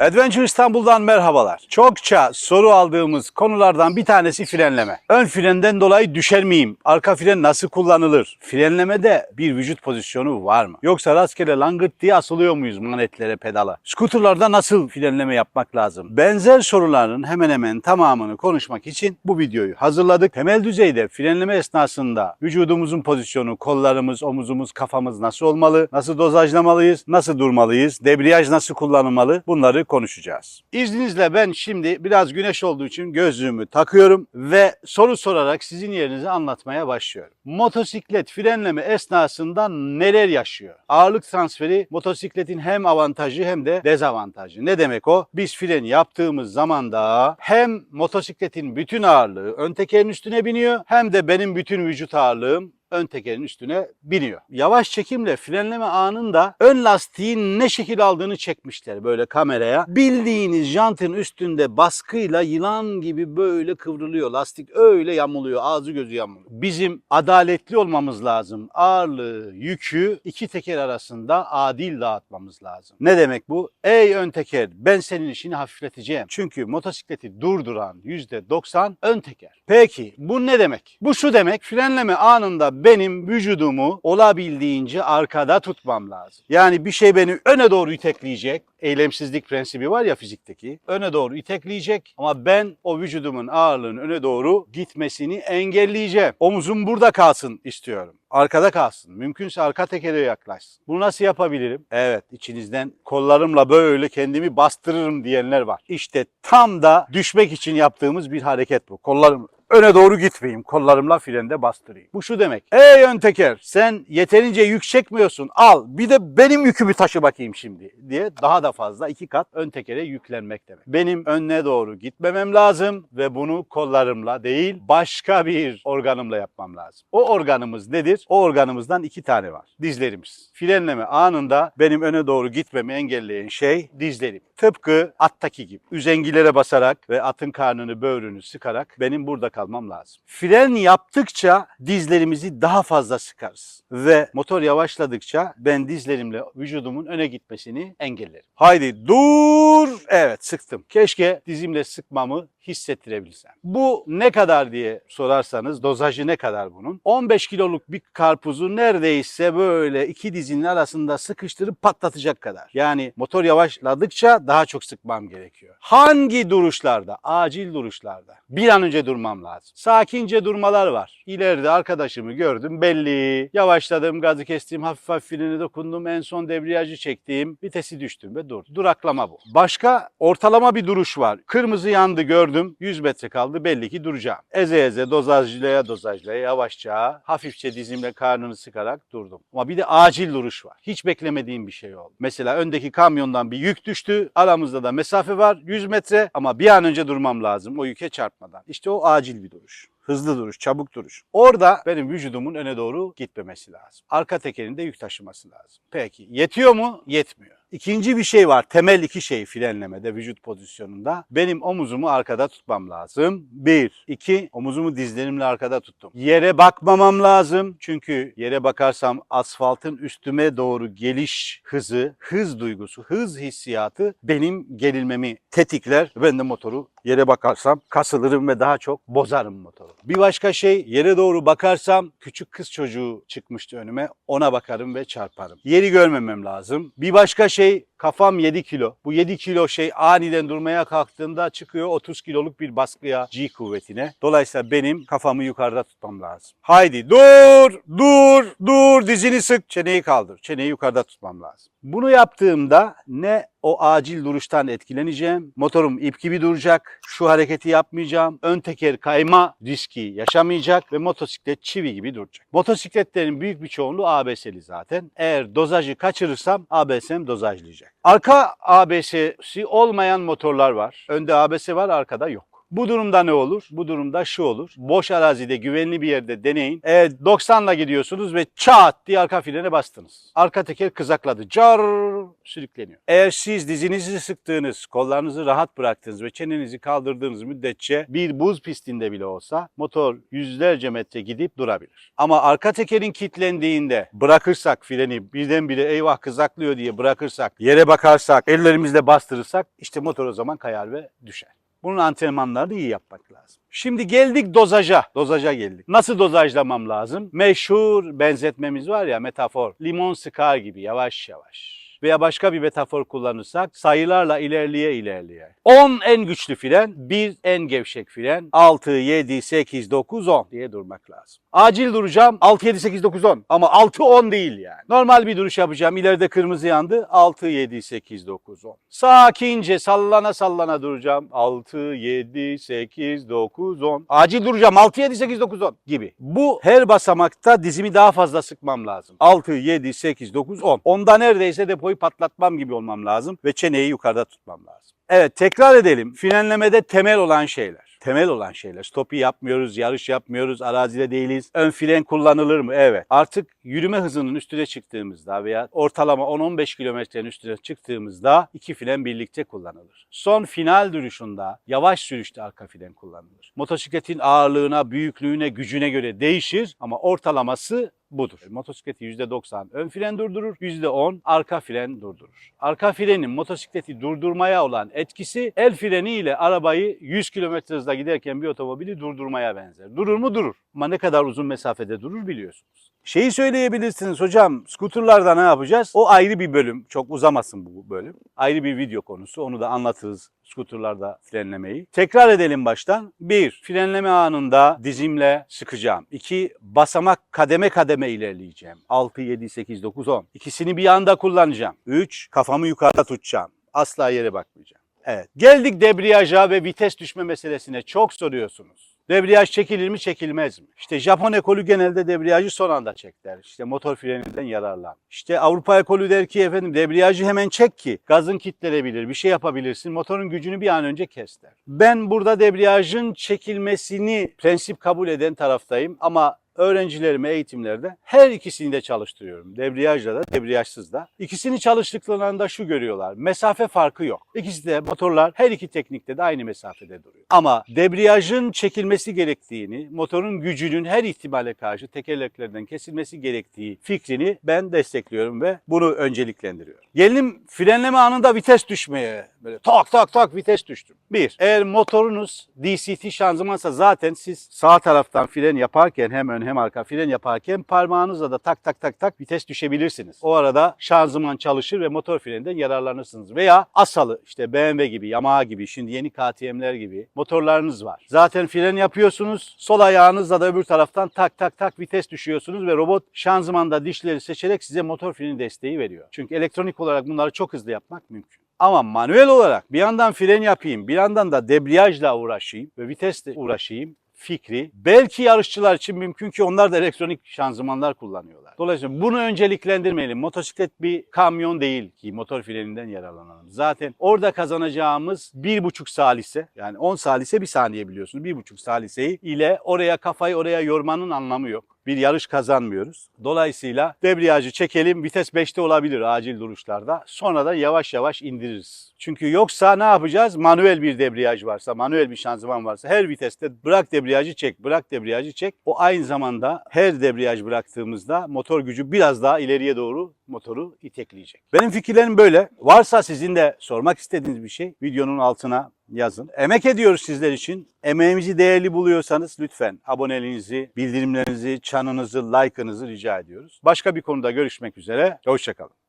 Adventure İstanbul'dan merhabalar. Çokça soru aldığımız konulardan bir tanesi frenleme. Ön frenden dolayı düşer miyim? Arka fren nasıl kullanılır? Frenlemede bir vücut pozisyonu var mı? Yoksa rastgele langırt diye asılıyor muyuz manetlere, pedala? Skuterlarda nasıl frenleme yapmak lazım? Benzer soruların hemen hemen tamamını konuşmak için bu videoyu hazırladık. Temel düzeyde frenleme esnasında vücudumuzun pozisyonu, kollarımız, omuzumuz, kafamız nasıl olmalı? Nasıl dozajlamalıyız? Nasıl durmalıyız? Debriyaj nasıl kullanılmalı? Bunları konuşacağız. İzninizle ben şimdi biraz güneş olduğu için gözlüğümü takıyorum ve soru sorarak sizin yerinize anlatmaya başlıyorum. Motosiklet frenleme esnasında neler yaşıyor? Ağırlık transferi motosikletin hem avantajı hem de dezavantajı. Ne demek o? Biz fren yaptığımız zaman da hem motosikletin bütün ağırlığı ön tekerin üstüne biniyor hem de benim bütün vücut ağırlığım ön tekerin üstüne biniyor. Yavaş çekimle frenleme anında ön lastiğin ne şekil aldığını çekmişler böyle kameraya. Bildiğiniz jantın üstünde baskıyla yılan gibi böyle kıvrılıyor. Lastik öyle yamuluyor. Ağzı gözü yamuluyor. Bizim adaletli olmamız lazım. Ağırlığı, yükü iki teker arasında adil dağıtmamız lazım. Ne demek bu? Ey ön teker ben senin işini hafifleteceğim. Çünkü motosikleti durduran %90 ön teker. Peki bu ne demek? Bu şu demek frenleme anında benim vücudumu olabildiğince arkada tutmam lazım. Yani bir şey beni öne doğru itekleyecek. Eylemsizlik prensibi var ya fizikteki. Öne doğru itekleyecek ama ben o vücudumun ağırlığının öne doğru gitmesini engelleyeceğim. Omuzum burada kalsın istiyorum. Arkada kalsın. Mümkünse arka tekere yaklaşsın. Bunu nasıl yapabilirim? Evet içinizden kollarımla böyle kendimi bastırırım diyenler var. İşte tam da düşmek için yaptığımız bir hareket bu. Kollarım öne doğru gitmeyeyim. Kollarımla frende bastırayım. Bu şu demek. Ey ön teker sen yeterince yük çekmiyorsun. Al bir de benim yükümü taşı bakayım şimdi diye daha da fazla iki kat ön tekere yüklenmek demek. Benim önüne doğru gitmemem lazım ve bunu kollarımla değil başka bir organımla yapmam lazım. O organımız nedir? O organımızdan iki tane var. Dizlerimiz. Frenleme anında benim öne doğru gitmemi engelleyen şey dizlerim. Tıpkı attaki gibi. Üzengilere basarak ve atın karnını böğrünü sıkarak benim burada kalmam lazım. Fren yaptıkça dizlerimizi daha fazla sıkarız. Ve motor yavaşladıkça ben dizlerimle vücudumun öne gitmesini engellerim. Haydi dur. Evet sıktım. Keşke dizimle sıkmamı hissettirebilsem. Bu ne kadar diye sorarsanız dozajı ne kadar bunun? 15 kiloluk bir karpuzu neredeyse böyle iki dizinin arasında sıkıştırıp patlatacak kadar. Yani motor yavaşladıkça daha çok sıkmam gerekiyor. Hangi duruşlarda? Acil duruşlarda. Bir an önce durmam lazım. Sakince durmalar var. İleride arkadaşımı gördüm belli. Yavaşladım, gazı kestim, hafif hafif freni dokundum, en son debriyajı çektim, vitesi düştüm ve dur. Duraklama bu. Başka ortalama bir duruş var. Kırmızı yandı gördüm, 100 metre kaldı belli ki duracağım. Eze eze dozajlaya dozajlaya yavaşça hafifçe dizimle karnını sıkarak durdum. Ama bir de acil duruş var. Hiç beklemediğim bir şey oldu. Mesela öndeki kamyondan bir yük düştü. Aramızda da mesafe var 100 metre ama bir an önce durmam lazım o yüke çarpmadan. İşte o acil bir duruş. Hızlı duruş, çabuk duruş. Orada benim vücudumun öne doğru gitmemesi lazım. Arka tekerin de yük taşıması lazım. Peki yetiyor mu? Yetmiyor. İkinci bir şey var. Temel iki şey frenlemede, vücut pozisyonunda. Benim omuzumu arkada tutmam lazım. Bir. iki Omuzumu dizlerimle arkada tuttum. Yere bakmamam lazım. Çünkü yere bakarsam asfaltın üstüme doğru geliş hızı, hız duygusu, hız hissiyatı benim gerilmemi tetikler. Ben de motoru yere bakarsam kasılırım ve daha çok bozarım motoru. Bir başka şey yere doğru bakarsam küçük kız çocuğu çıkmıştı önüme. Ona bakarım ve çarparım. Yeri görmemem lazım. Bir başka şey সেই kafam 7 kilo. Bu 7 kilo şey aniden durmaya kalktığımda çıkıyor 30 kiloluk bir baskıya G kuvvetine. Dolayısıyla benim kafamı yukarıda tutmam lazım. Haydi dur, dur, dur dizini sık, çeneyi kaldır. Çeneyi yukarıda tutmam lazım. Bunu yaptığımda ne o acil duruştan etkileneceğim. Motorum ip gibi duracak. Şu hareketi yapmayacağım. Ön teker kayma riski yaşamayacak ve motosiklet çivi gibi duracak. Motosikletlerin büyük bir çoğunluğu ABS'li zaten. Eğer dozajı kaçırırsam ABS'm dozajlayacak. Arka ABS'si olmayan motorlar var. Önde ABS var, arkada yok. Bu durumda ne olur? Bu durumda şu olur. Boş arazide güvenli bir yerde deneyin. Eğer 90'la gidiyorsunuz ve çat diye arka frene bastınız. Arka teker kızakladı. Car sürükleniyor. Eğer siz dizinizi sıktığınız, kollarınızı rahat bıraktığınız ve çenenizi kaldırdığınız müddetçe bir buz pistinde bile olsa motor yüzlerce metre gidip durabilir. Ama arka tekerin kilitlendiğinde bırakırsak freni birdenbire eyvah kızaklıyor diye bırakırsak, yere bakarsak, ellerimizle bastırırsak işte motor o zaman kayar ve düşer. Bunun antrenmanlarını iyi yapmak lazım. Şimdi geldik dozaja. Dozaja geldik. Nasıl dozajlamam lazım? Meşhur benzetmemiz var ya metafor. Limon sıkar gibi yavaş yavaş. Veya başka bir metafor kullanırsak sayılarla ilerleye ilerleye. 10 en güçlü fren, 1 en gevşek fren, 6, 7, 8, 9, 10 diye durmak lazım. Acil duracağım 6, 7, 8, 9, 10 ama 6, 10 değil yani. Normal bir duruş yapacağım. İleride kırmızı yandı. 6, 7, 8, 9, 10. Sakince sallana sallana duracağım. 6, 7, 8, 9, 10. Acil duracağım 6, 7, 8, 9, 10 gibi. Bu her basamakta dizimi daha fazla sıkmam lazım. 6, 7, 8, 9, 10. Onda neredeyse depoyu patlatmam gibi olmam lazım ve çeneyi yukarıda tutmam lazım. Evet tekrar edelim. Frenlemede temel olan şeyler. Temel olan şeyler. Stopi yapmıyoruz, yarış yapmıyoruz, arazide değiliz. Ön fren kullanılır mı? Evet. Artık yürüme hızının üstüne çıktığımızda veya ortalama 10-15 kilometrenin üstüne çıktığımızda iki fren birlikte kullanılır. Son final duruşunda yavaş sürüşte arka fren kullanılır. Motosikletin ağırlığına, büyüklüğüne, gücüne göre değişir ama ortalaması budur. Motosikleti %90 ön fren durdurur, %10 arka fren durdurur. Arka frenin motosikleti durdurmaya olan etkisi el freni ile arabayı 100 km hızla giderken bir otomobili durdurmaya benzer. Durur mu? Durur. Ama ne kadar uzun mesafede durur biliyorsunuz. Şeyi söyleyebilirsiniz hocam, skuterlarda ne yapacağız? O ayrı bir bölüm, çok uzamasın bu bölüm. Ayrı bir video konusu, onu da anlatırız skuterlarda frenlemeyi. Tekrar edelim baştan. 1. Frenleme anında dizimle sıkacağım. 2. Basamak kademe kademe ilerleyeceğim. 6, 7, 8, 9, 10. İkisini bir anda kullanacağım. 3. Kafamı yukarıda tutacağım. Asla yere bakmayacağım. Evet. Geldik debriyaja ve vites düşme meselesine. Çok soruyorsunuz. Debriyaj çekilir mi çekilmez mi? İşte Japon ekolü genelde debriyajı son anda çek der. İşte motor freninden yararlan. İşte Avrupa ekolü der ki efendim debriyajı hemen çek ki gazın kitlenebilir, bir şey yapabilirsin. Motorun gücünü bir an önce kes der. Ben burada debriyajın çekilmesini prensip kabul eden taraftayım ama öğrencilerime eğitimlerde her ikisini de çalıştırıyorum. Debriyajla da, debriyajsız da. İkisini çalıştıklarında şu görüyorlar. Mesafe farkı yok. İkisi de motorlar her iki teknikte de aynı mesafede duruyor. Ama debriyajın çekilmesi gerektiğini, motorun gücünün her ihtimale karşı tekerleklerden kesilmesi gerektiği fikrini ben destekliyorum ve bunu önceliklendiriyorum. Gelelim frenleme anında vites düşmeye. Böyle tak tak tak vites düştüm. Bir, eğer motorunuz DCT şanzımansa zaten siz sağ taraftan fren yaparken hem ön hem arka fren yaparken parmağınızla da tak tak tak tak vites düşebilirsiniz. O arada şanzıman çalışır ve motor freninden yararlanırsınız. Veya Asalı işte BMW gibi, Yamaha gibi, şimdi yeni KTM'ler gibi motorlarınız var. Zaten fren yapıyorsunuz. Sol ayağınızla da öbür taraftan tak tak tak vites düşüyorsunuz ve robot şanzımanda dişleri seçerek size motor freni desteği veriyor. Çünkü elektronik olarak bunları çok hızlı yapmak mümkün. Ama manuel olarak bir yandan fren yapayım, bir yandan da debriyajla uğraşayım ve vitesle uğraşayım fikri belki yarışçılar için mümkün ki onlar da elektronik şanzımanlar kullanıyorlar. Dolayısıyla bunu önceliklendirmeyelim. Motosiklet bir kamyon değil ki motor freninden yararlanalım. Zaten orada kazanacağımız bir buçuk salise yani 10 salise bir saniye biliyorsunuz. Bir buçuk saliseyi ile oraya kafayı oraya yormanın anlamı yok bir yarış kazanmıyoruz. Dolayısıyla debriyajı çekelim. Vites 5'te olabilir acil duruşlarda. Sonra da yavaş yavaş indiririz. Çünkü yoksa ne yapacağız? Manuel bir debriyaj varsa, manuel bir şanzıman varsa her viteste bırak debriyajı çek, bırak debriyajı çek. O aynı zamanda her debriyaj bıraktığımızda motor gücü biraz daha ileriye doğru motoru itekleyecek. Benim fikirlerim böyle. Varsa sizin de sormak istediğiniz bir şey videonun altına yazın. Emek ediyoruz sizler için. Emeğimizi değerli buluyorsanız lütfen aboneliğinizi, bildirimlerinizi, çanınızı, like'ınızı rica ediyoruz. Başka bir konuda görüşmek üzere. Hoşçakalın.